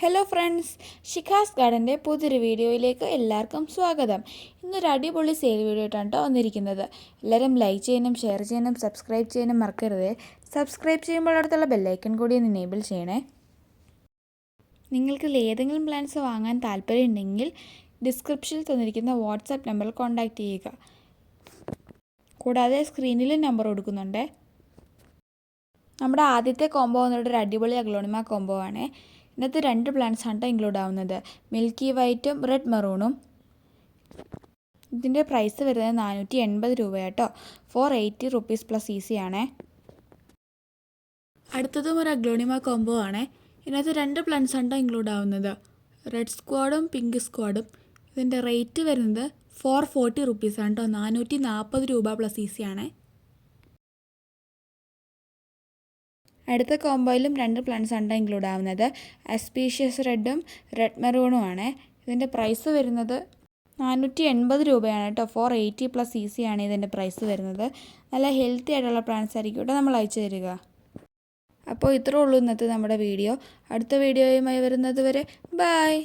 Hello friends ഷിഖാസ് ഗാർഡന്റെ പുതിയൊരു വീഡിയോയിലേക്ക് എല്ലാവർക്കും സ്വാഗതം. ഇന്നൊരു അടിപൊളി സെയിൽ വീഡിയോ ആയിട്ടാണ് കേട്ടോ വന്നിരിക്കുന്നത്. എല്ലാവരും ലൈക്ക് ചെയ്യാനും ഷെയർ ചെയ്യാനും സബ്സ്ക്രൈബ് ചെയ്യാനും മറക്കരുത്. സബ്സ്ക്രൈബ് ചെയ്യുമ്പോൾ അടുത്തുള്ള ബെല്ലൈക്കൺ കൂടി ഒന്ന് എനേബിൾ ചെയ്യണേ. നിങ്ങൾക്ക് ഏതെങ്കിലും പ്ലാൻസ് വാങ്ങാൻ താല്പര്യമുണ്ടെങ്കിൽ ഡിസ്ക്രിപ്ഷനിൽ തന്നിരിക്കുന്ന വാട്സാപ്പ് നമ്പറിൽ കോൺടാക്റ്റ് ചെയ്യുക. കൂടാതെ സ്ക്രീനിൽ നമ്പർ കൊടുക്കുന്നുണ്ട്. നമ്മുടെ ആദ്യത്തെ കോംബോ ഒരു അടിപൊളി അഗ്ലോണിമ കോംബോ ആണ്. ഇതിനകത്ത് രണ്ട് പ്ലാന്റ്സ് ആണ് ഇൻക്ലൂഡ് ആവുന്നത്. മിൽക്കി വൈറ്റും റെഡ് മെറൂണും ഇതിന്റെ പ്രൈസ് വരുന്നത് നാനൂറ്റി എൺപത് രൂപയാട്ടോ four eighty rupees plus E C ആണേ. അടുത്തതും ഒരു അഗ്ലോണിമ കോംബോ ആണേ. ഇതിനകത്ത് രണ്ട് പ്ലാന്റ്സ് ആണ് ഇൻക്ലൂഡ് ആവുന്നത്. റെഡ് സ്ക്വാഡും പിങ്ക് സ്ക്വാഡും ഇതിന്റെ റേറ്റ് വരുന്നത് ഫോർ ഫോർട്ടി റുപ്പീസ് ആണ് കേട്ടോ നാനൂറ്റി നാൽപ്പത് രൂപ പ്ലസ് ഈസി ആണേ. അടുത്ത കോംബോയിലും രണ്ട് പ്ലാന്റ്സ് ആണ് ഇൻക്ലൂഡ് ആവുന്നത്. അസ്പീഷ്യസ് റെഡും റെഡ് മെറൂണും ആണ്. ഇതിന്റെ പ്രൈസ് വരുന്നത് നാനൂറ്റി എൺപത് രൂപയാണ് കേട്ടോ four eighty plus E C ആണ് ഇതിന്റെ പ്രൈസ് വരുന്നത്. നല്ല ഹെൽത്തി ആയിട്ടുള്ള പ്ലാന്റ്സ് ആയിരിക്കും കേട്ടോ നമ്മൾ അയച്ചു തരിക. അപ്പോൾ ഇത്രേ ഉള്ളൂ ഇന്നത്തെ നമ്മുടെ വീഡിയോ അടുത്ത വീഡിയോയുമായി വരുന്നത് വരെ ബായ്